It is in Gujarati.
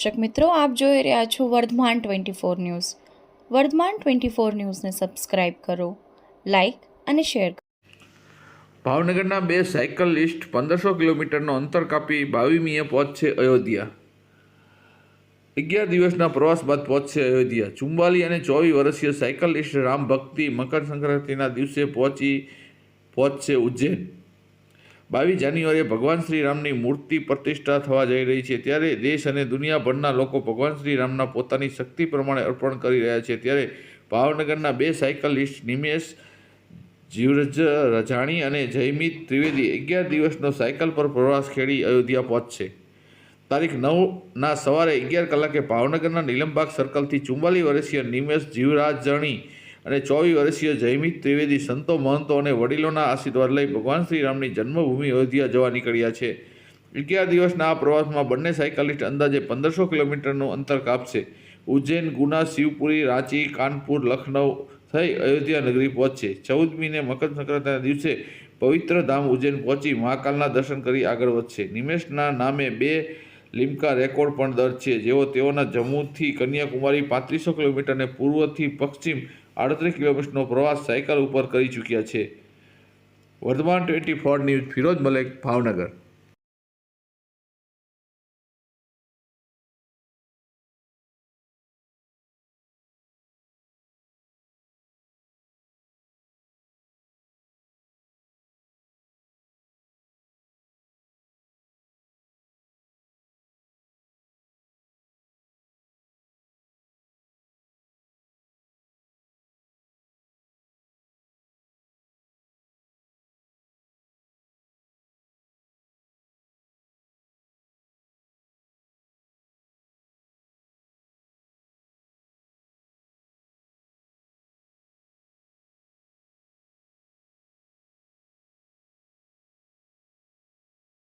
દર્શક મિત્રો, આપ જોઈ રહ્યા છો Vardhman twenty four news. Vardhman twenty four ન્યૂઝને સબસ્ક્રાઇબ કરો, લાઇક અને શેર ભાવનગરના બે સાયકલિસ્ટ પંદરસો કિલોમીટરનો અંતર કાપી બાવીમીએ પહોંચશે અયોધ્યા. અગિયાર દિવસના પ્રવાસ બાદ પહોંચશે અયોધ્યા. ચુમ્બાલી અને ચોવીસ વર્ષીય સાયકલિસ્ટ રામ ભક્તિ મકર સંક્રાંતિના દિવસે પહોંચી, પહોંચશે ઉજ્જૈન. બાવીસ જાન્યુઆરીએ ભગવાન શ્રી રામની મૂર્તિ પ્રતિષ્ઠા થવા જઈ રહી છે. ત્યારે દેશ અને દુનિયાભરના લોકો ભગવાન શ્રી રામના પોતાની શક્તિ પ્રમાણે અર્પણ કરી રહ્યા છે. ત્યારે ભાવનગરના બે સાયકલિસ્ટ નિમેશ જીવરજ રજાણી અને જયમિત ત્રિવેદી અગિયાર દિવસનો સાયકલ પર પ્રવાસ ખેડી અયોધ્યા પહોંચશે. તારીખ નવના સવારે અગિયાર કલાકે ભાવનગરના નીલમબાગ સર્કલથી ચુમ્બાલીસ વર્ષીય નિમેશ જીવરાજણી અને ચોવીસ વર્ષીય જયમિત ત્રિવેદી સંતો, મહંતો અને વડીલોના આશીર્વાદ લઈ ભગવાન શ્રી રામની જન્મભૂમિ અયોધ્યા જવા નીકળ્યા છે. અગિયાર દિવસના આ પ્રવાસમાં બંને સાયકલિસ્ટ અંદાજે પંદરસો કિલોમીટરનું અંતર કાપશે. ઉજ્જૈન, ગુના, શિવપુરી, રાંચી, કાનપુર લખનઉ થઈ અયોધ્યા નગરી પહોંચશે. ચૌદમીને મકર સંક્રાંતિના દિવસે પવિત્ર ધામ ઉજ્જૈન પહોંચી મહાકાલના દર્શન કરી આગળ વધશે. નિમેશના નામે બે લિમ્કા રેકોર્ડ પણ દર છે. જેઓ તેઓના જમ્મુથી કન્યાકુમારી પાંત્રીસો કિલોમીટર અને પૂર્વથી પશ્ચિમ આડત્રીસ કિલોમીટરનો પ્રવાસ સાયકલ ઉપર કરી ચૂક્યા છે. Vardhman twenty four news, Firoz Malek, Bhavnagar.